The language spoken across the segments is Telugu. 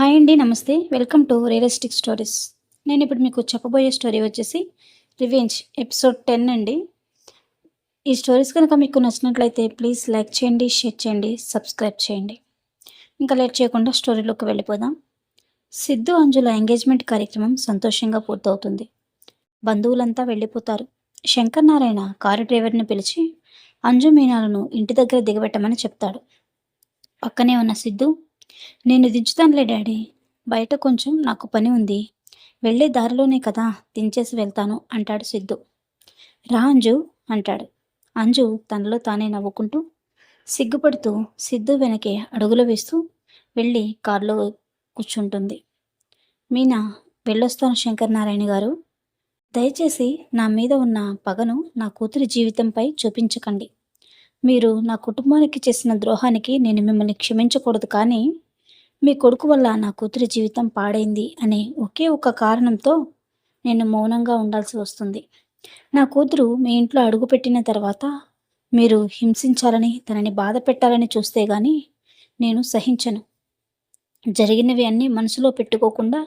హాయ్ అండి నమస్తే. Welcome to realistic stories. నేను ఇప్పుడు మీకు చెప్పబోయే స్టోరీ వచ్చేసి రివెంజ్ ఎపిసోడ్ టెన్ అండి. ఈ స్టోరీస్ కనుక మీకు నచ్చినట్లయితే ప్లీజ్ లైక్ చేయండి షేర్ చేయండి సబ్స్క్రైబ్ చేయండి. ఇంకా లేట్ చేయకుండా స్టోరీలోకి వెళ్ళిపోదాం. సిద్ధు అంజుల ఎంగేజ్మెంట్ కార్యక్రమం సంతోషంగా పూర్తవుతుంది. బంధువులంతా వెళ్ళిపోతారు. శంకర్ నారాయణ కారు డ్రైవర్ని పిలిచి అంజు మీనాలను ఇంటి దగ్గర దిగబెట్టమని చెప్తాడు. పక్కనే ఉన్న సిద్ధు నేను దించుతానులే డాడీ. బయట కొంచెం నాకు పని ఉంది. వెళ్ళే దారిలోనే కదా దించేసి వెళ్తాను అంటాడు సిద్ధు. రా అంజు అంటాడు. అంజు తనలో తానే నవ్వుకుంటూ సిగ్గుపడుతూ సిద్ధు వెనకే అడుగులు వేస్తూ వెళ్ళి కారులో కూర్చుంటుంది. మీనా వెళ్ళొస్తాను శంకర్ నారాయణ గారు. దయచేసి నా మీద ఉన్న పగను నా కూతురి జీవితంపై చూపించకండి. మీరు నా కుటుంబానికి చేసిన ద్రోహానికి నేను మిమ్మల్ని క్షమించకూడదు కానీ మీ కొడుకు వల్ల నా కూతురి జీవితం పాడైంది అనే ఒకే ఒక కారణంతో నేను మౌనంగా ఉండాల్సి వస్తుంది. నా కూతురు మీ ఇంట్లో అడుగుపెట్టిన తర్వాత మీరు హింసించాలని తనని బాధ పెట్టాలని చూస్తే గాని నేను సహించను. జరిగినవి అన్నీ మనసులో పెట్టుకోకుండా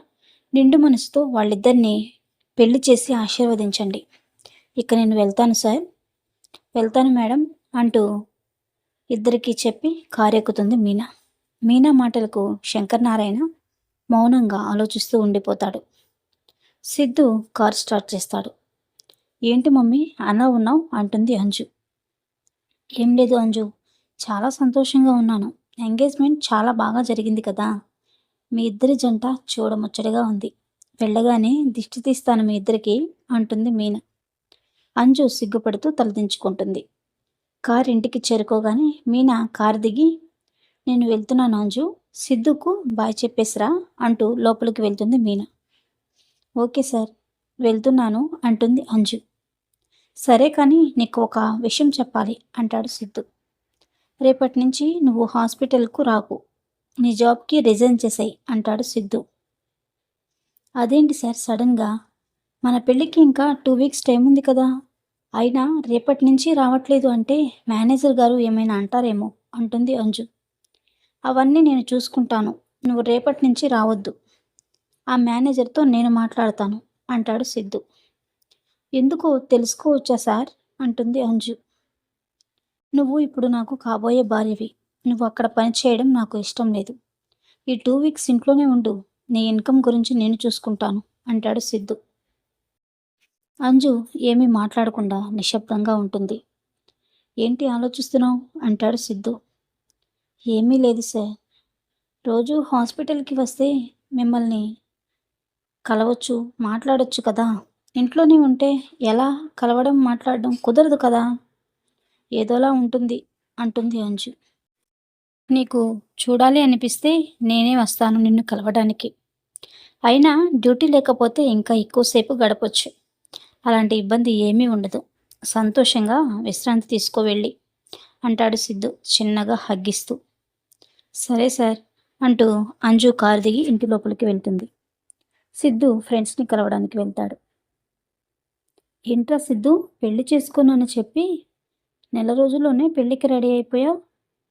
నిండు మనసుతో వాళ్ళిద్దరినీ పెళ్ళి చేసి ఆశీర్వదించండి. ఇక నేను వెళ్తాను సార్. వెళ్తాను మేడం. అంటూ ఇద్దరికీ చెప్పి కారెక్కుతుంది మీనా. మీనా మాటలకు శంకర్ నారాయణ మౌనంగా ఆలోచిస్తూ ఉండిపోతాడు. సిద్ధు కార్ స్టార్ట్ చేస్తాడు. ఏంటి మమ్మీ అలా ఉన్నావు? అంటుంది అంజు. ఏం లేదు అంజు చాలా సంతోషంగా ఉన్నాను. ఎంగేజ్మెంట్ చాలా బాగా జరిగింది కదా. మీ ఇద్దరి జంట చూడముచ్చటగా ఉంది. వెళ్ళగానే దిష్టి తీస్తాను మీ ఇద్దరికి అంటుంది మీనా. అంజు సిగ్గుపడుతూ తలదించుకుంటుంది. కార్ ఇంటికి చేరుకోగానే మీనా కారు దిగి నేను వెళ్తున్నాను అంజు సిద్ధుకు బాయ్ చెప్పేసిరా అంటూ లోపలికి వెళ్తుంది మీనా. ఓకే సార్ వెళ్తున్నాను అంటుంది అంజు. సరే కానీ నీకు ఒక విషయం చెప్పాలి అంటాడు సిద్ధు. రేపటి నుంచి నువ్వు హాస్పిటల్కు రాకు నీ జాబ్కి రిజైన్ చేసాయి అంటాడు సిద్ధు. అదేంటి సార్ సడన్గా? మన పెళ్ళికి ఇంకా టూ వీక్స్ టైం ఉంది కదా అయినా రేపటి నుంచి రావట్లేదు అంటే మేనేజర్ గారు ఏమైనా అంటారేమో అంటుంది అంజు. అవన్నీ నేను చూసుకుంటాను. నువ్వు రేపటి నుంచి రావద్దు. ఆ మేనేజర్తో నేను మాట్లాడతాను అంటాడు సిద్ధు. ఎందుకో తెలుసుకోవచ్చా సార్? అంటుంది అంజు. నువ్వు ఇప్పుడు నాకు కాబోయే భార్యవి. నువ్వు అక్కడ పని చేయడం నాకు ఇష్టం లేదు. ఈ టూ వీక్స్ ఇంట్లోనే ఉండు. నీ ఇన్కమ్ గురించి నేను చూసుకుంటాను అంటాడు సిద్ధు. అంజు ఏమీ మాట్లాడకుండా నిశ్శబ్దంగా ఉంటుంది. ఏంటి ఆలోచిస్తున్నావు? అంటాడు సిద్ధు. ఏమీ లేదు సార్. రోజు హాస్పిటల్కి వస్తే మిమ్మల్ని కలవచ్చు మాట్లాడొచ్చు కదా. ఇంట్లోనే ఉంటే ఎలా కలవడం మాట్లాడడం కుదరదు కదా. ఏదోలా ఉంటుంది అంటుంది అంజు. నీకు చూడాలి అనిపిస్తే నేనే వస్తాను నిన్ను కలవడానికి. అయినా డ్యూటీ లేకపోతే ఇంకా ఎక్కువసేపు గడపచ్చు. అలాంటి ఇబ్బంది ఏమీ ఉండదు. సంతోషంగా విశ్రాంతి తీసుకోవెళ్ళి అంటాడు సిద్ధు చిన్నగా హగ్గిస్తూ. సరే సార్ అంటూ అంజు కారు దిగి ఇంటి లోపలికి వెళ్తుంది. సిద్ధు ఫ్రెండ్స్ని కలవడానికి వెళ్తాడు. ఏంట్రా సిద్ధు పెళ్ళి చేసుకున్నానని చెప్పి నెల రోజుల్లోనే పెళ్ళికి రెడీ అయిపోయావు?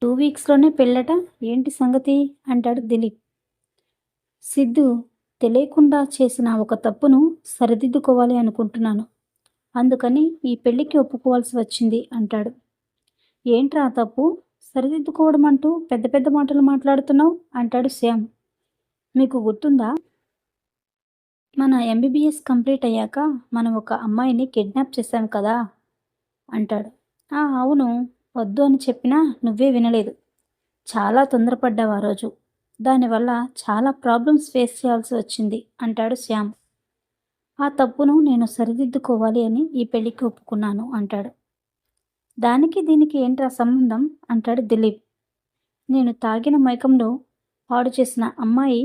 టూ వీక్స్లోనే పెళ్ళట? ఏంటి సంగతి? అంటాడు దిలీప్. సిద్ధు తెలియకుండా చేసిన ఒక తప్పును సరిదిద్దుకోవాలి అనుకుంటున్నాను. అందుకని ఈ పెళ్ళికి ఒప్పుకోవాల్సి వచ్చింది అంటాడు. ఏంట్రా తప్పు? సరిదిద్దుకోవడం అంటూ పెద్ద పెద్ద మాటలు మాట్లాడుతున్నావు అంటాడు శ్యామ్. మీకు గుర్తుందా? మన ఎంబీబీఎస్ కంప్లీట్ అయ్యాక మనం ఒక అమ్మాయిని కిడ్నాప్ చేశాం కదా? అంటాడు. "ఆ, అవును. వద్దు అని చెప్పినా నువ్వే వినలేదు. చాలా తొందరపడ్డావు ఆ రోజు. దానివల్ల చాలా ప్రాబ్లమ్స్ ఫేస్ చేయాల్సి వచ్చింది అంటాడు శ్యామ్. ఆ తప్పును నేను సరిదిద్దుకోవాలి అని ఈ పెళ్ళికి ఒప్పుకున్నాను అంటాడు. దానికి దీనికి ఏంట్రా సంబంధం? అంటాడు దిలీప్. నేను తాగిన మైకంలో పాడు చేసిన అమ్మాయి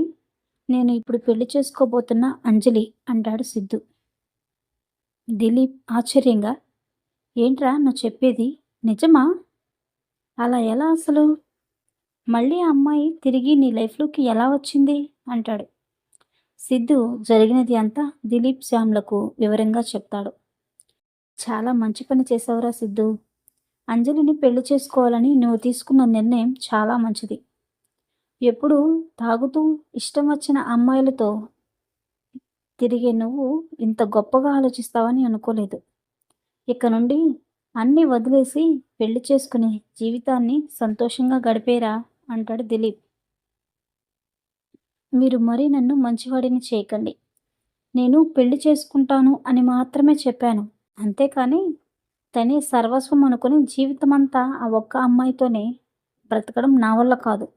నేను ఇప్పుడు పెళ్ళి చేసుకోబోతున్న అంజలి అంటాడు సిద్ధు. దిలీప్ ఆశ్చర్యంగా ఏంట్రా నువ్వు చెప్పేది నిజమా? అలా ఎలా అసలు? మళ్ళీ ఆ అమ్మాయి తిరిగి నీ లైఫ్లోకి ఎలా వచ్చింది? అంటాడు. సిద్ధు జరిగినది అంతా దిలీప్ శ్యామ్లకు వివరంగా చెప్తాడు. చాలా మంచి పని చేసావురా సిద్ధు. అంజలిని పెళ్ళి చేసుకోవాలని నువ్వు తీసుకున్న నిర్ణయం చాలా మంచిది. ఎప్పుడు తాగుతూ ఇష్టం వచ్చిన అమ్మాయిలతో తిరిగే నువ్వు ఇంత గొప్పగా ఆలోచిస్తావని అనుకోలేదు. ఇక నుండి అన్నీ వదిలేసి పెళ్ళి చేసుకుని జీవితాన్ని సంతోషంగా గడిపేరా. అంటాడు దిలీప్. మీరు మరీ నన్ను మంచివాడిని చేయకండి. నేను పెళ్ళి చేసుకుంటాను అని మాత్రమే చెప్పాను. అంతేకాని తనే సర్వస్వం అనుకుని జీవితమంతా ఆ ఒక్క అమ్మాయితోనే బ్రతకడం నా వల్ల కాదు.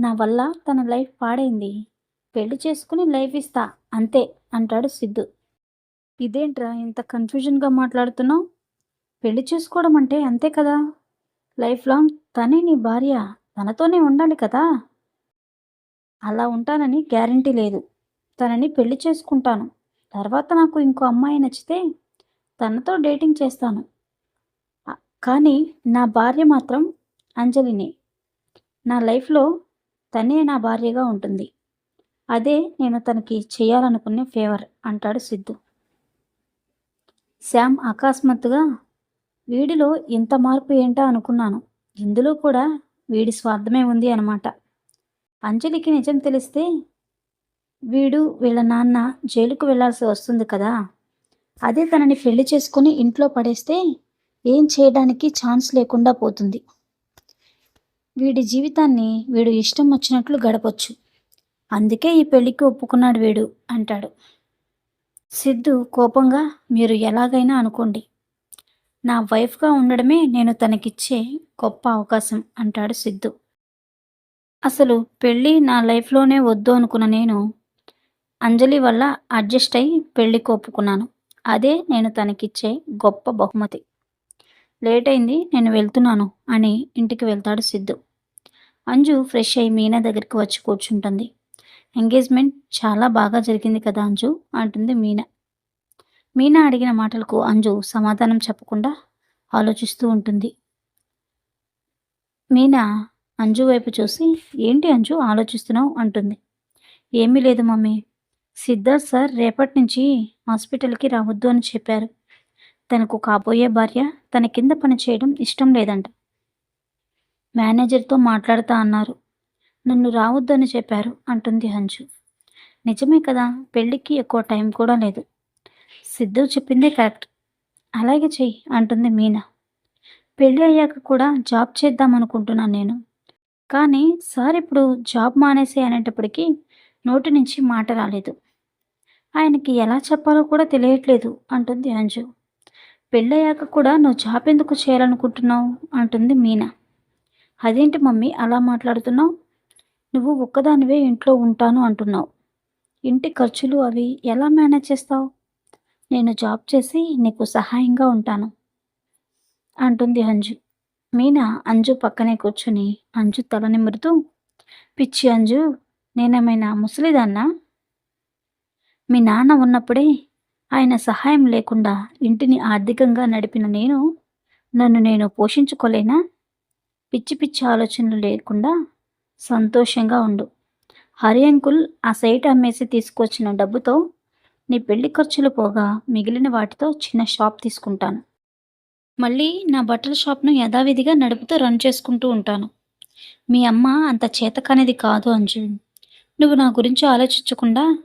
నా వల్ల తన లైఫ్ పాడైంది. పెళ్ళి చేసుకుని లైఫ్ ఇస్తా అంతే అంటాడు సిద్ధు. ఇదేంట్రా ఇంత కన్ఫ్యూజన్గా మాట్లాడుతున్నావు? పెళ్ళి చేసుకోవడం అంటే అంతే కదా? లైఫ్ లాంగ్ తనే నీ భార్య. తనతోనే ఉండాలి కదా? అలా ఉంటానని గ్యారంటీ లేదు. తనని పెళ్ళి చేసుకుంటాను. తర్వాత నాకు ఇంకో అమ్మాయి నచ్చితే తనతో డేటింగ్ చేస్తాను. కానీ నా భార్య మాత్రం అంజలిని. నా లైఫ్లో తనే నా భార్యగా ఉంటుంది. అదే నేను తనకి చేయాలనుకునే ఫేవర్ అంటాడు సిద్ధు. శ్యామ్ అకస్మాత్తుగా వీడిలో ఇంత మార్పు ఏంటా అనుకున్నాను. ఇందులో కూడా వీడి స్వార్థమే ఉంది అనమాట అంజలికి నిజం తెలిస్తే వీడు వీళ్ళ నాన్న జైలుకు వెళ్ళాల్సి వస్తుంది కదా. అదే తనని పెళ్ళి చేసుకుని ఇంట్లో పడేస్తే ఏం చేయడానికి ఛాన్స్ లేకుండా పోతుంది. వీడి జీవితాన్ని వీడు ఇష్టం వచ్చినట్లు గడపొచ్చు. అందుకే ఈ పెళ్ళికి ఒప్పుకున్నాడు వీడు అంటాడు. సిద్ధు కోపంగా మీరు ఎలాగైనా అనుకోండి. నా వైఫ్గా ఉండడమే నేను తనకిచ్చే గొప్ప అవకాశం అంటాడు సిద్ధు. అసలు పెళ్ళి నా లైఫ్లోనే వద్దు అనుకున్న నేను అంజలి వల్ల అడ్జస్ట్ అయ్యి పెళ్ళి కోపుకున్నాను. అదే నేను తనకిచ్చే గొప్ప బహుమతి. లేట్ అయింది నేను వెళ్తున్నాను అని ఇంటికి వెళ్తాడు సిద్ధు. అంజు ఫ్రెష్ అయ్యి మీనా దగ్గరికి వచ్చి కూర్చుంటుంది. ఎంగేజ్మెంట్ చాలా బాగా జరిగింది కదా అంజు? అంటుంది మీనా. మీనా అడిగిన మాటలకు అంజు సమాధానం చెప్పకుండా ఆలోచిస్తూ ఉంటుంది. మీనా అంజు వైపు చూసి ఏంటి అంజు ఆలోచిస్తున్నావు? అంటుంది. ఏమీ లేదు మమ్మీ. సిద్ధార్థ్ సార్ రేపటి నుంచి హాస్పిటల్కి రావద్దు అని చెప్పారు. తనకు కాబోయే భార్య తన కింద పని చేయడం ఇష్టం లేదంట. మేనేజర్తో మాట్లాడుతా అన్నారు. నన్ను రావద్దు అని చెప్పారు అంటుంది అంజు. నిజమే కదా పెళ్ళికి ఎక్కువ టైం కూడా లేదు. సిద్ధు చెప్పిందే కరెక్ట్. అలాగే చెయ్యి అంటుంది మీనా. పెళ్ళి అయ్యాక కూడా జాబ్ చేద్దాం అనుకుంటున్నాను నేను. కానీ సార్ ఇప్పుడు జాబ్ మానేసే అనేటప్పటికీ నోటి నుంచి మాట రాలేదు. ఆయనకి ఎలా చెప్పాలో కూడా తెలియట్లేదు అంటుంది అంజు. పెళ్ళయ్యాక కూడా నువ్వు జాబ్ ఎందుకు చేయాలనుకుంటున్నావు? అంటుంది మీనా. అదేంటి మమ్మీ అలా మాట్లాడుతున్నావు? నువ్వు ఒక్కదానివే ఇంట్లో ఉంటాను అంటున్నావు. ఇంటి ఖర్చులు అవి ఎలా మేనేజ్ చేస్తావు? నేను జాబ్ చేసి నీకు సహాయంగా ఉంటాను. అంటుంది అంజు. మీనా అంజు పక్కనే కూర్చొని అంజు తల నిమురుతూ పిచ్చి అంజు నేనేమైనా ముసలిదాన్నా? మీ నాన్న ఉన్నప్పుడే ఆయన సహాయం లేకుండా ఇంటిని ఆర్థికంగా నడిపిన నేను నన్ను నేను పోషించుకోలేనా? పిచ్చి పిచ్చి ఆలోచనలు లేకుండా సంతోషంగా ఉండు. హరి అంకుల్ ఆ సైట్ అమ్మేసి తీసుకొచ్చిన డబ్బుతో నీ పెళ్ళి ఖర్చులు పోగా మిగిలిన వాటితో చిన్న షాప్ తీసుకుంటాను. మళ్ళీ నా బట్టల షాప్ను యథావిధిగా నడుపుతూ రన్ చేసుకుంటూ ఉంటాను. మీ అమ్మ అంత చేతకనేది కాదు అంజు. నువ్వు నా గురించి ఆలోచించకుండా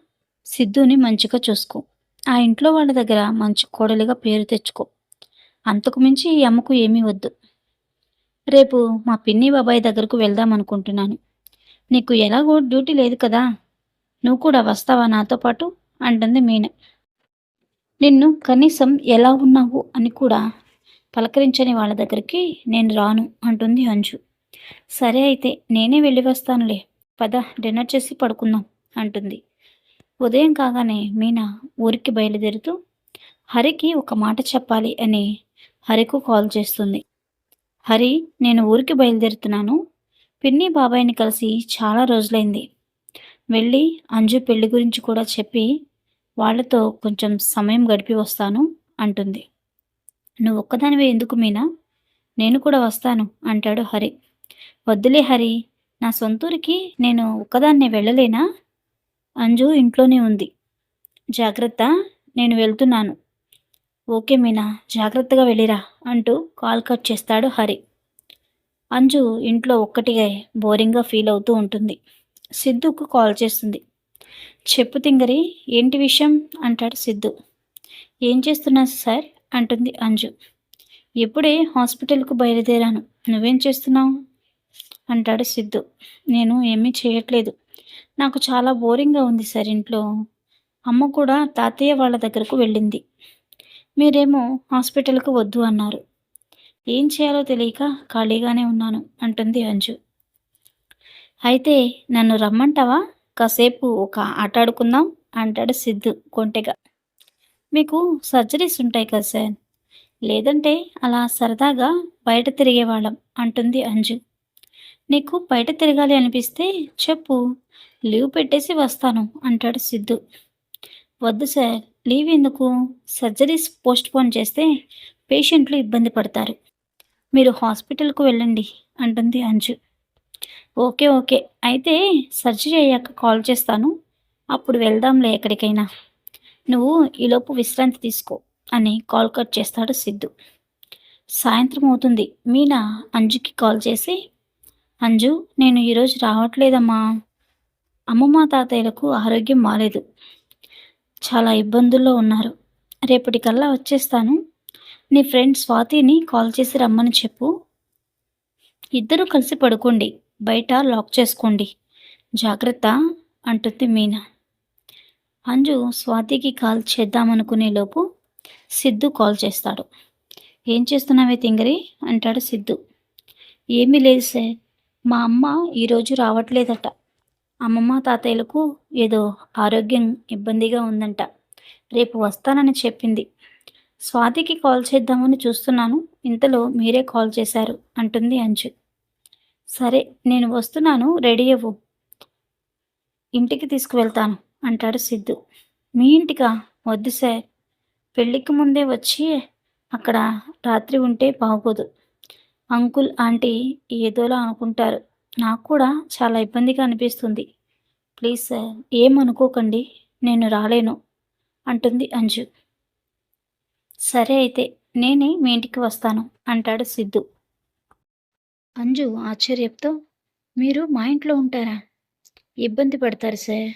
సిద్ధుని మంచిగా చూసుకో. ఆ ఇంట్లో వాళ్ళ దగ్గర మంచి కోడలిగా పేరు తెచ్చుకో. అంతకు మించి ఈ అమ్మకు ఏమీ వద్దు. రేపు మా పిన్ని బాబాయ్ దగ్గరకు వెళ్దాం అనుకుంటున్నాను. నీకు ఎలాగో డ్యూటీ లేదు కదా. నువ్వు కూడా వస్తావా నాతో పాటు? అంటుంది మీన. నిన్ను కనీసం ఎలా ఉన్నావు అని కూడా పలకరించని వాళ్ళ దగ్గరికి నేను రాను అంటుంది అంజు. సరే అయితే నేనే వెళ్ళి వస్తానులే. పద డిన్నర్ చేసి పడుకుందాం అంటుంది. ఉదయం కాగానే మీనా ఊరికి బయలుదేరుతూ హరికి ఒక మాట చెప్పాలి అని హరికు కాల్ చేస్తుంది. హరి నేను ఊరికి బయలుదేరుతున్నాను. పిన్ని బాబాయ్ని కలిసి చాలా రోజులైంది. వెళ్ళి అంజు పెళ్ళి గురించి కూడా చెప్పి వాళ్ళతో కొంచెం సమయం గడిపి వస్తాను అంటుంది. నువ్వు ఒక్కదానివే ఎందుకు మీనా? నేను కూడా వస్తాను అంటాడు హరి. వద్దులే హరి నా సొంతూరికి నేను ఒక్కదాన్నే వెళ్ళలేనా? అంజు ఇంట్లోనే ఉంది. జాగ్రత్త నేను వెళ్తున్నాను. ఓకే మీనా జాగ్రత్తగా వెళ్ళిరా అంటూ కాల్ కట్ చేస్తాడు హరి. అంజు ఇంట్లో ఒక్కటిగా బోరింగ్గా ఫీల్ అవుతూ ఉంటుంది. సిద్ధుకు కాల్ చేస్తుంది. చెప్పు తింగరి ఏంటి విషయం? అంటాడు సిద్ధు. ఏం చేస్తున్నా సార్? అంటుంది అంజు. ఎప్పుడే హాస్పిటల్కు బయలుదేరాను. నువ్వేం చేస్తున్నావు? అంటాడు సిద్ధు. నేను ఏమీ చేయట్లేదు. నాకు చాలా బోరింగ్గా ఉంది సార్ ఇంట్లో. అమ్మ కూడా తాతయ్య వాళ్ళ దగ్గరకు వెళ్ళింది. మీరేమో హాస్పిటల్కు వద్దు అన్నారు. ఏం చేయాలో తెలియక ఖాళీగానే ఉన్నాను అంటుంది అంజు. అయితే నన్ను రమ్మంటావా? కాసేపు ఒక ఆట ఆడుకుందాం అంటాడు సిద్ధు కొంటెగా. మీకు సర్జరీస్ ఉంటాయి కదా సార్? లేదంటే అలా సరదాగా బయట తిరిగేవాళ్ళం అంటుంది అంజు. నీకు బయట తిరగాలి అనిపిస్తే చెప్పు లీవ్ పెట్టేసి వస్తాను అంటాడు సిద్ధు. వద్దు సార్ లీవ్ ఎందుకు? సర్జరీస్ పోస్ట్పోన్ చేస్తే పేషెంట్లు ఇబ్బంది పడతారు. మీరు హాస్పిటల్కు వెళ్ళండి అంటుంది అంజు. Okay okay. అయితే సర్జరీ అయ్యాక కాల్ చేస్తాను. అప్పుడు వెళ్దాంలే ఎక్కడికైనా. నువ్వు ఈలోపు విశ్రాంతి తీసుకో అని కాల్ కట్ చేస్తాడు సిద్ధు. సాయంత్రం అవుతుంది. మీనా అంజుకి కాల్ చేసి అంజు నేను ఈరోజు రావట్లేదమ్మా. అమ్మమ్మ తాతయ్యలకు ఆరోగ్యం బాలేదు. చాలా ఇబ్బందుల్లో ఉన్నారు. రేపటికల్లా వచ్చేస్తాను. నీ ఫ్రెండ్ స్వాతిని కాల్ చేసి రమ్మని చెప్పు. ఇద్దరూ కలిసి పడుకోండి. బయట లాక్ చేసుకోండి. జాగ్రత్త అంటుంది మీనా. అంజు స్వాతికి కాల్ చేద్దామనుకునే లోపు సిద్ధు కాల్ చేస్తాడు. ఏం చేస్తున్నావే తింగరి? అంటాడు సిద్ధు. ఏమీ లేదు సార్. మా అమ్మ ఈరోజు రావట్లేదట. అమ్మమ్మ తాతయ్యలకు ఏదో ఆరోగ్యం ఇబ్బందిగా ఉందంట. రేపు వస్తానని చెప్పింది. స్వాతికి కాల్ చేద్దామని చూస్తున్నాను. ఇంతలో మీరే కాల్ చేశారు అంటుంది అంజు. సరే నేను వస్తున్నాను రెడీ అవ్వు. ఇంటికి తీసుకువెళ్తాను అంటాడు సిద్ధు. మీ ఇంటికా? వద్దు సార్. పెళ్ళికి ముందే వచ్చి అక్కడ రాత్రి ఉంటే బాగోదు. అంకుల్ ఆంటీ ఏదోలా అనుకుంటారు. నాకు కూడా చాలా ఇబ్బందిగా అనిపిస్తుంది. ప్లీజ్ సార్ ఏమనుకోకండి నేను రాలేను అంటుంది అంజు. సరే అయితే నేనే మీ ఇంటికి వస్తాను అంటాడు సిద్ధు. అంజు ఆశ్చర్యంతో మీరు మా ఇంట్లో ఉంటారా? ఇబ్బంది పడతారు సార్.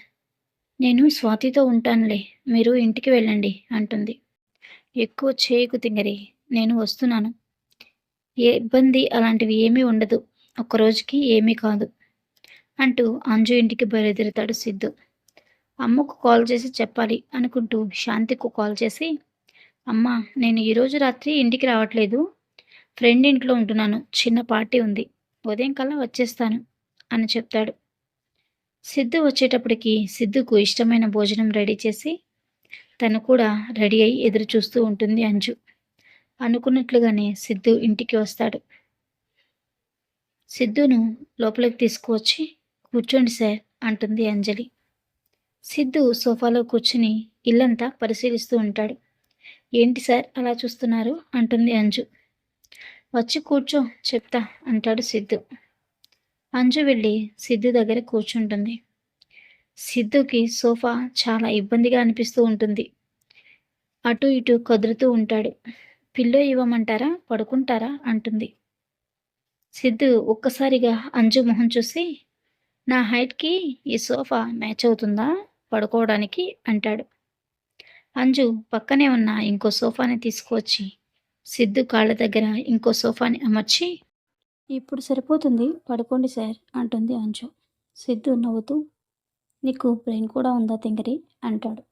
నేను స్వాతితో ఉంటానులే మీరు ఇంటికి వెళ్ళండి అంటుంది. ఎక్కువ చేయకు తింగరి నేను వస్తున్నాను. ఏ ఇబ్బంది అలాంటివి ఏమీ ఉండదు ఒక్కరోజుకి ఏమీ కాదు అంటూ అంజు ఇంటికి బయలుదేరుతాడు సిద్ధు. అమ్మకు కాల్ చేసి చెప్పాలి అనుకుంటూ శాంతికు కాల్ చేసి అమ్మ నేను ఈరోజు రాత్రి ఇంటికి రావట్లేదు. ఫ్రెండ్ ఇంట్లో ఉంటున్నాను. చిన్న పార్టీ ఉంది. ఉదయం కల్లా వచ్చేస్తాను అని చెప్తాడు. సిద్ధు వచ్చేటప్పటికి సిద్ధుకు ఇష్టమైన భోజనం రెడీ చేసి తను కూడా రెడీ అయి ఎదురు చూస్తూ ఉంటుంది అంజు. అనుకున్నట్లుగానే సిద్ధు ఇంటికి వస్తాడు. సిద్ధును లోపలికి తీసుకువచ్చి కూర్చోండి సార్ అంటుంది అంజలి. సిద్ధు సోఫాలో కూర్చుని ఇల్లంతా పరిశీలిస్తూ ఉంటాడు. ఏంటి సార్ అలా చూస్తున్నారు? అంటుంది అంజు. వచ్చి కూర్చో చెప్తా అంటాడు సిద్ధు. అంజు వెళ్ళి సిద్ధు దగ్గర కూర్చుంటుంది. సిద్ధుకి సోఫా చాలా ఇబ్బందిగా అనిపిస్తూ ఉంటుంది. అటు ఇటు కదులుతూ ఉంటాడు. పిల్లో ఇవ్వమంటారా? పడుకుంటారా? అంటుంది. సిద్ధు ఒక్కసారిగా అంజు మొహం చూసి నా హైట్కి ఈ సోఫా మ్యాచ్ అవుతుందా? పడుకోవడానికి? అంటాడు. అంజు పక్కనే ఉన్న ఇంకో సోఫాని తీసుకువచ్చి సిద్ధు కాళ్ళ దగ్గర ఇంకో సోఫాని అమర్చి ఇప్పుడు సరిపోతుంది పడుకోండి సార్ అంటుంది అంజు. సిద్ధు నవ్వుతూ నీకు బ్రెయిన్ కూడా ఉందా తింగరి? అంటాడు.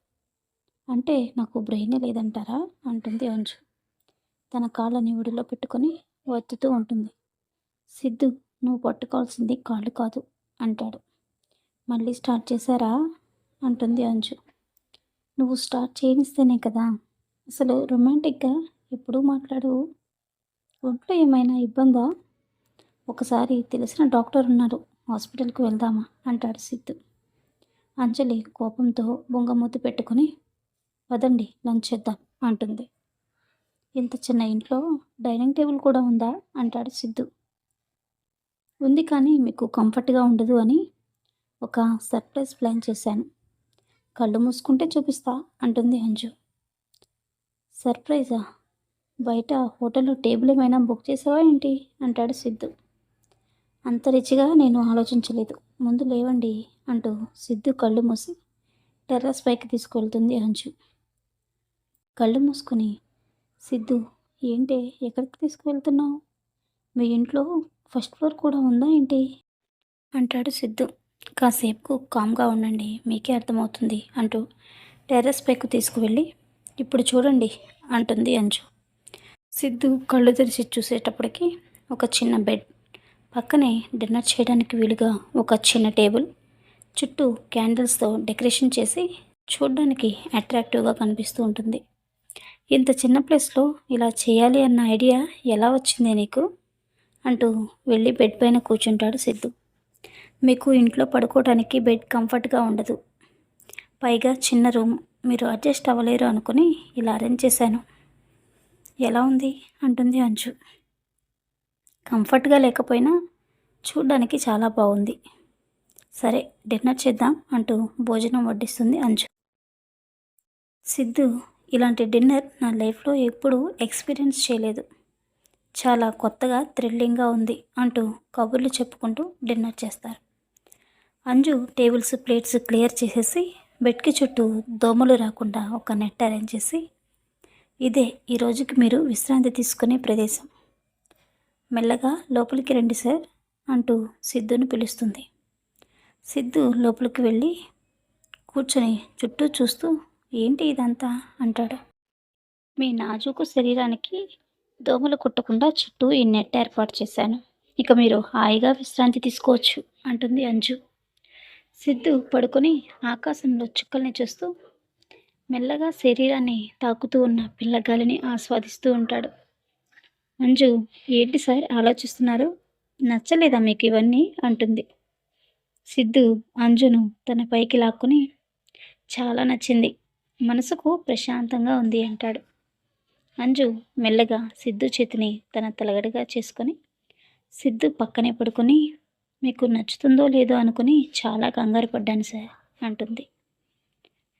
అంటే నాకు బ్రెయినే లేదంటారా? అంటుంది అంజు. తన కాళ్ళని ఒడిలో పెట్టుకొని వత్తుతూ ఉంటుంది. సిద్ధు నువ్వు పట్టుకోవాల్సింది కాళ్ళు కాదు అంటాడు. మళ్ళీ స్టార్ట్ చేశారా? అంటుంది అంజు. నువ్వు స్టార్ట్ చేయనిస్తేనే కదా అసలు రొమాంటిక్గా ఎప్పుడూ మాట్లాడు ఒంట్లో ఏమైనా ఇబ్బందా? ఒకసారి తెలిసిన డాక్టర్ ఉన్నారు. హాస్పిటల్కి వెళ్దామా? అంటాడు సిద్ధు. అంజలి కోపంతో బొంగమూతి పెట్టుకుని వదండి లంచ్ చేద్దాం అంటుంది. ఇంత చిన్న ఇంట్లో డైనింగ్ టేబుల్ కూడా ఉందా? అంటాడు సిద్ధు. ఉంది కానీ మీకు కంఫర్ట్గా ఉండదు అని ఒక సర్ప్రైజ్ ప్లాన్ చేశాను. కళ్ళు మూసుకుంటే చూపిస్తా అంటుంది అంజు. సర్ప్రైజా? బయట హోటల్లో టేబుల్ ఏమైనా బుక్ చేసావా ఏంటి? అంటాడు సిద్ధు. అంత రిచిగా నేను ఆలోచించలేదు. ముందు లేవండి అంటూ సిద్ధు కళ్ళు మూసి టెర్రస్ పైకి తీసుకువెళ్తుంది అంజు. కళ్ళు మూసుకొని సిద్ధు ఏంటి ఎక్కడికి తీసుకువెళ్తున్నావు? మీ ఇంట్లో ఫస్ట్ ఫ్లోర్ కూడా ఉందా ఏంటి? అంటాడు సిద్ధు. కాసేపు కామ్గా ఉండండి మీకే అర్థమవుతుంది అంటూ టెర్రస్ పైకి తీసుకువెళ్ళి ఇప్పుడు చూడండి అంటుంది అంజు. సిద్ధు కళ్ళు తెరిచి చూసేటప్పటికి ఒక చిన్న బెడ్. పక్కనే డిన్నర్ చేయడానికి వీలుగా ఒక చిన్న టేబుల్. చుట్టూ క్యాండిల్స్తో డెకరేషన్ చేసి చూడడానికి అట్రాక్టివ్గా కనిపిస్తూ ఉంటుంది. ఇంత చిన్న ప్లేస్లో ఇలా చేయాలి అన్న ఐడియా ఎలా వచ్చింది నీకు? అంటూ వెళ్ళి బెడ్ పైన కూర్చుంటాడు సిద్ధు. మీకు ఇంట్లో పడుకోవడానికి బెడ్ కంఫర్ట్గా ఉండదు. పైగా చిన్న రూమ్. మీరు అడ్జస్ట్ అవ్వలేరు అనుకుని ఇలా అరేంజ్ చేశాను. ఎలా ఉంది? అంటుంది అంచు కంఫర్ట్గా లేకపోయినా చూడ్డానికి చాలా బాగుంది. సరే డిన్నర్ చేద్దాం అంటూ భోజనం వడ్డిస్తుంది అంచు సిద్ధు ఇలాంటి డిన్నర్ నా లైఫ్లో ఎప్పుడూ ఎక్స్పీరియన్స్ చేయలేదు. చాలా కొత్తగా థ్రిల్లింగ్గా ఉంది అంటూ కబుర్లు చెప్పుకుంటూ డిన్నర్ చేస్తారు. అంజు టేబుల్స్ ప్లేట్స్ క్లియర్ చేసేసి బెడ్కి చుట్టూ దోమలు రాకుండా ఒక నెట్ అరేంజ్ చేసి ఇదే ఈ రోజుకి మీరు విశ్రాంతి తీసుకునే ప్రదేశం. మెల్లగా లోపలికి రండి సార్ అంటూ సిద్ధుని పిలుస్తుంది. సిద్ధు లోపలికి వెళ్ళి కూర్చొని చుట్టూ చూస్తూ ఏంటి ఇదంతా? అంటాడు. మీ నాజూకు శరీరానికి దోమలు కుట్టకుండా చుట్టూ ఈ నెట్ ఏర్పాటు చేశాను. ఇక మీరు హాయిగా విశ్రాంతి తీసుకోవచ్చు అంటుంది అంజు. సిద్ధు పడుకొని ఆకాశంలో చుక్కల్ని చూస్తూ మెల్లగా శరీరాన్ని తాకుతూ ఉన్న పిల్లగాలిని ఆస్వాదిస్తూ ఉంటాడు. అంజు ఏంటి సార్ ఆలోచిస్తున్నారు? నచ్చలేదా మీకు ఇవన్నీ? అంటుంది. సిద్ధు అంజును తన పైకి లాక్కుని చాలా నచ్చింది. మనసుకు ప్రశాంతంగా ఉంది అంటాడు. అంజు మెల్లగా సిద్ధు చేతిని తన తలగడగా చేసుకొని సిద్ధు పక్కనే పడుకొని మీకు నచ్చుతుందో లేదో అనుకుని చాలా కంగారు పడ్డాను సార్ అంటుంది.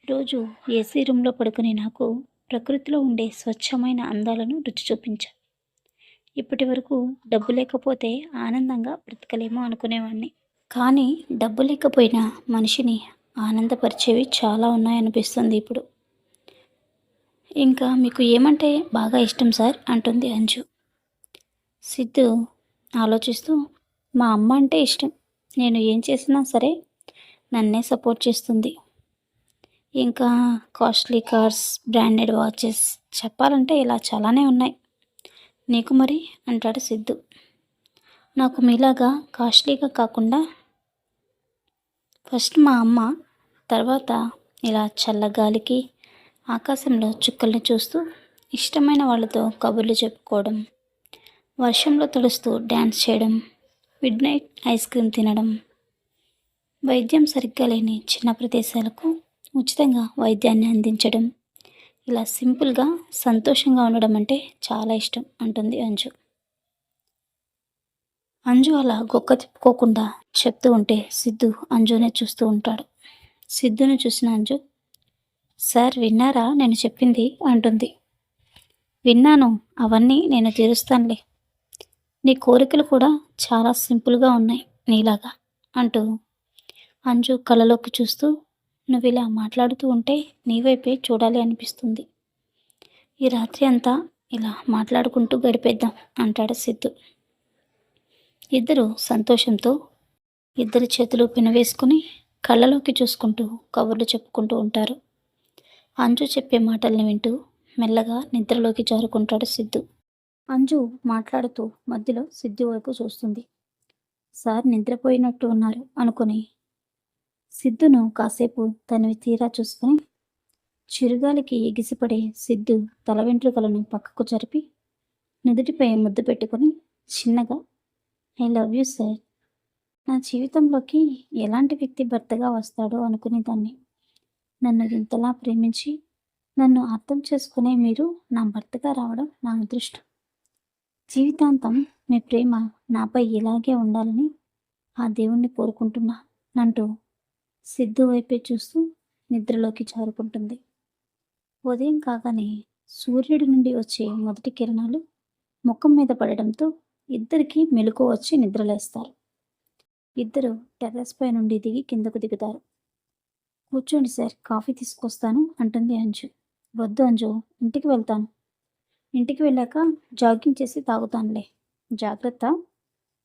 రోజు ఏసీ రూమ్లో పడుకుని నాకు ప్రకృతిలో ఉండే స్వచ్ఛమైన అందాలను రుచి చూపించా. ఇప్పటి వరకు డబ్బు లేకపోతే ఆనందంగా బ్రతకలేమో అనుకునేవాడిని కానీ డబ్బు లేకపోయినా మనిషిని ఆనందపరిచేవి చాలా ఉన్నాయనిపిస్తుంది ఇప్పుడు. ఇంకా మీకు ఏమంటే బాగా ఇష్టం సార్? అంటుంది అంజు. సిద్ధు ఆలోచిస్తూ మా అమ్మ అంటే ఇష్టం. నేను ఏం చేసినా సరే నన్నే సపోర్ట్ చేస్తుంది. ఇంకా కాస్ట్లీ కార్స్ బ్రాండెడ్ వాచెస్ చెప్పాలంటే ఇలా చాలానే ఉన్నాయి. నీకు మరి అంటాడు సిద్ధు. నాకు మీలాగా కాస్ట్లీగా కాకుండా ఫస్ట్ మా అమ్మ తర్వాత ఇలా చల్లగాలికి ఆకాశంలో చుక్కల్ని చూస్తూ ఇష్టమైన వాళ్ళతో కబుర్లు చెప్పుకోవడం వర్షంలో తడుస్తూ డ్యాన్స్ చేయడం మిడ్ నైట్ ఐస్ క్రీమ్ తినడం వైద్యం సరిగ్గా లేని చిన్న ప్రదేశాలకు ఉచితంగా వైద్యాన్ని అందించడం. ఇలా సింపుల్గా సంతోషంగా ఉండడం అంటే చాలా ఇష్టం అంటుంది అంజు. అంజు అలా గొక్క తిప్పుకోకుండా చెప్తూ ఉంటే సిద్ధు అంజునే చూస్తూ ఉంటాడు. సిద్ధుని చూసిన అంజు సార్ విన్నారా నేను చెప్పింది? అంటుంది. విన్నాను అవన్నీ నేను తీరుస్తానులే. నీ కోరికలు కూడా చాలా సింపుల్గా ఉన్నాయి నీలాగా అంటూ అంజు కళలోకి చూస్తూ నువ్వు ఇలా మాట్లాడుతూ ఉంటే నీ వైపే చూడాలి అనిపిస్తుంది. ఈ రాత్రి అంతా ఇలా మాట్లాడుకుంటూ గడిపేద్దాం అంటాడు సిద్ధు. ఇద్దరు సంతోషంతో ఇద్దరి చేతులు పినవేసుకుని కళ్ళలోకి చూసుకుంటూ కబుర్లు చెప్పుకుంటూ ఉంటారు. అంజు చెప్పే మాటల్ని వింటూ మెల్లగా నిద్రలోకి జారుకుంటాడు సిద్ధు. అంజు మాట్లాడుతూ మధ్యలో సిద్ధు వైపు చూస్తుంది. సార్ నిద్రపోయినట్టు ఉన్నారు అనుకుని సిద్ధును కాసేపు తనవి తీరా చూసుకుని చిరుగాలికి ఎగిసిపడే సిద్ధు తల వెంట్రుకలను పక్కకు జరిపి నుదుటిపై ముద్దు పెట్టుకుని చిన్నగా ఐ లవ్ యూ సార్. నా జీవితంలోకి ఎలాంటి వ్యక్తి భర్తగా వస్తాడో అనుకునేదాన్ని. నన్ను ఇంతలా ప్రేమించి నన్ను అర్థం చేసుకునే మీరు నా భర్తగా రావడం నా అదృష్టం. జీవితాంతం మీ ప్రేమ నాపై ఇలాగే ఉండాలని ఆ దేవుణ్ణి కోరుకుంటున్నా అంటూ సిద్ధు వైపే చూస్తూ నిద్రలోకి జారుకుంటుంది. ఉదయం కాగానే సూర్యుడి నుండి వచ్చే మొదటి కిరణాలు ముఖం మీద పడడంతో ఇద్దరికి మెలకు వచ్చి నిద్రలేస్తారు. ఇద్దరు టెర్రస్ పై నుండి దిగి కిందకు దిగుతారు. కూర్చోండి సార్ కాఫీ తీసుకొస్తాను అంటుంది అంజు. వద్దు అంజు ఇంటికి వెళ్తాను. ఇంటికి వెళ్ళాక జాగింగ్ చేసి తాగుతానులే. జాగ్రత్త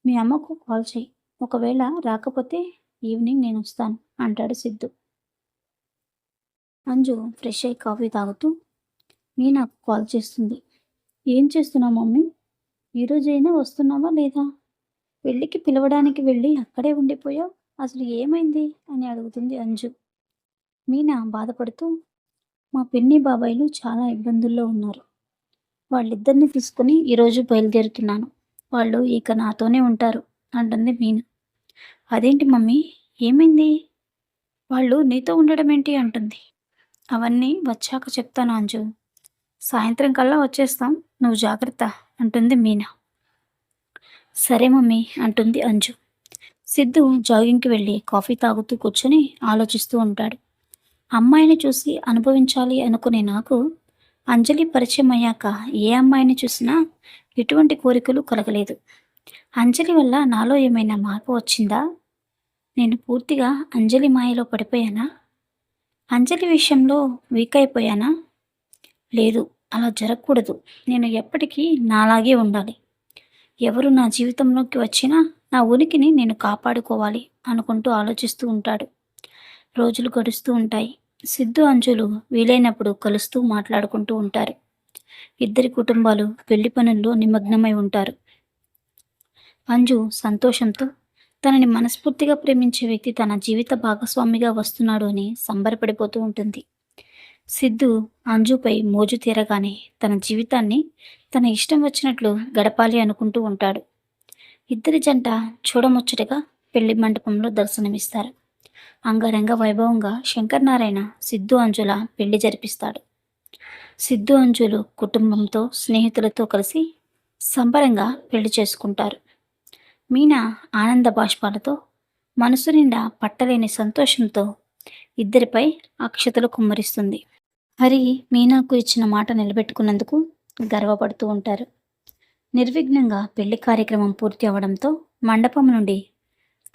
మీ అమ్మకు కాల్ చేయి ఒకవేళ రాకపోతే ఈవినింగ్ నేను వస్తాను. అంటాడు సిద్ధు. అంజు ఫ్రెష్ అయ్యి కాఫీ తాగుతూ మీ నాకు కాల్ చేస్తుంది. ఏం చేస్తున్నావు మమ్మీ? ఈరోజైనా వస్తున్నావా లేదా? పెళ్ళికి పిలవడానికి వెళ్ళి అక్కడే ఉండిపోయావు? అసలు ఏమైంది? అని అడుగుతుంది అంజు. మీనా బాధపడుతూ మా పిన్ని బాబాయిలు చాలా ఇబ్బందుల్లో ఉన్నారు. వాళ్ళిద్దరిని తీసుకుని ఈరోజు బయలుదేరుతున్నాను. వాళ్ళు ఇక నాతోనే ఉంటారు అంటుంది మీనా. అదేంటి మమ్మీ? ఏమైంది? వాళ్ళు నీతో ఉండడం ఏంటి అంటుంది. అవన్నీ వచ్చాక చెప్తాను అంజు. సాయంత్రం కల్లా వచ్చేస్తాం. నువ్వు జాగ్రత్త అంటుంది మీనా. సరే మమ్మీ అంటుంది అంజు. సిద్ధు జాగింగ్కి వెళ్ళి కాఫీ తాగుతూ కూర్చొని ఆలోచిస్తూ ఉంటాడు. అమ్మాయిని చూసి అనుభవించాలి అనుకునే నాకు అంజలి పరిచయం అయ్యాక ఏ అమ్మాయిని చూసినా ఎటువంటి కోరికలు కలగలేదు. అంజలి వల్ల నాలో ఏమైనా మార్పు వచ్చిందా? నేను పూర్తిగా అంజలి మాయలో పడిపోయానా? అంజలి విషయంలో వీక్ అయిపోయానా? లేదు అలా జరగకూడదు. నేను ఎప్పటికీ నాలాగే ఉండాలి. ఎవరు నా జీవితంలోకి వచ్చినా నా ఉనికిని నేను కాపాడుకోవాలి అనుకుంటూ ఆలోచిస్తూ ఉంటాడు. రోజులు గడుస్తూ ఉంటాయి. సిద్ధు అంజులు వీలైనప్పుడు కలుస్తూ మాట్లాడుకుంటూ ఉంటారు. ఇద్దరి కుటుంబాలు పెళ్ళి పనుల్లో నిమగ్నమై ఉంటారు. అంజు సంతోషంతో తనని మనస్ఫూర్తిగా ప్రేమించే వ్యక్తి తన జీవిత భాగస్వామిగా వస్తున్నాడు అని సంబరపడిపోతూ ఉంటుంది. సిద్ధు అంజుపై మోజు తీరగానే తన జీవితాన్ని తన ఇష్టం వచ్చినట్లు గడపాలి అనుకుంటూ ఉంటాడు. ఇద్దరి జంట చూడముచ్చటగా పెళ్ళి మండపంలో దర్శనమిస్తారు. అంగరంగ వైభవంగా శంకర్నారాయణ సిద్ధు అంజుల పెళ్ళి జరిపిస్తాడు. సిద్ధు అంజులు కుటుంబంతో స్నేహితులతో కలిసి సంబరంగా పెళ్ళి చేసుకుంటారు. మీనా ఆనంద బాష్పాలతో మనసు నిండా పట్టలేని సంతోషంతో ఇద్దరిపై అక్షతలు కుమ్మరిస్తుంది. హరి మీనాకు ఇచ్చిన మాట నిలబెట్టుకున్నందుకు గర్వపడుతూ ఉంటారు. నిర్విఘ్నంగా పెళ్ళి కార్యక్రమం పూర్తి అవడంతో మండపం నుండి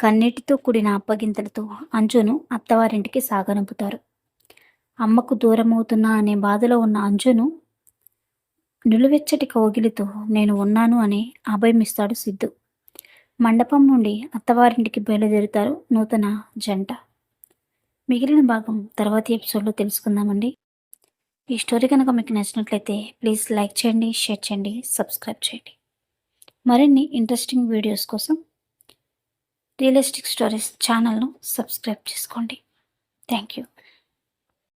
కన్నీటితో కూడిన అప్పగింతలతో అంజును అత్తవారింటికి సాగనంపుతారు. అమ్మకు దూరమవుతున్నా అనే బాధలో ఉన్న అంజును నిలువెచ్చటి కౌగిలితో నేను ఉన్నాను అని అభయమిస్తాడు సిద్ధు. మండపం నుండి అత్తవారింటికి బయలుదేరుతారు నూతన జంట. మిగిలిన భాగం తర్వాతి ఎపిసోడ్లో తెలుసుకుందామండి. ఈ స్టోరీ కనుక మీకు నచ్చినట్లయితే ప్లీజ్ లైక్ చేయండి షేర్ చేయండి సబ్స్క్రైబ్ చేయండి. మరిన్ని ఇంట్రెస్టింగ్ వీడియోస్ కోసం రియలిస్టిక్ స్టోరీస్ ఛానల్ను సబ్స్క్రైబ్ చేసుకోండి. Thank you.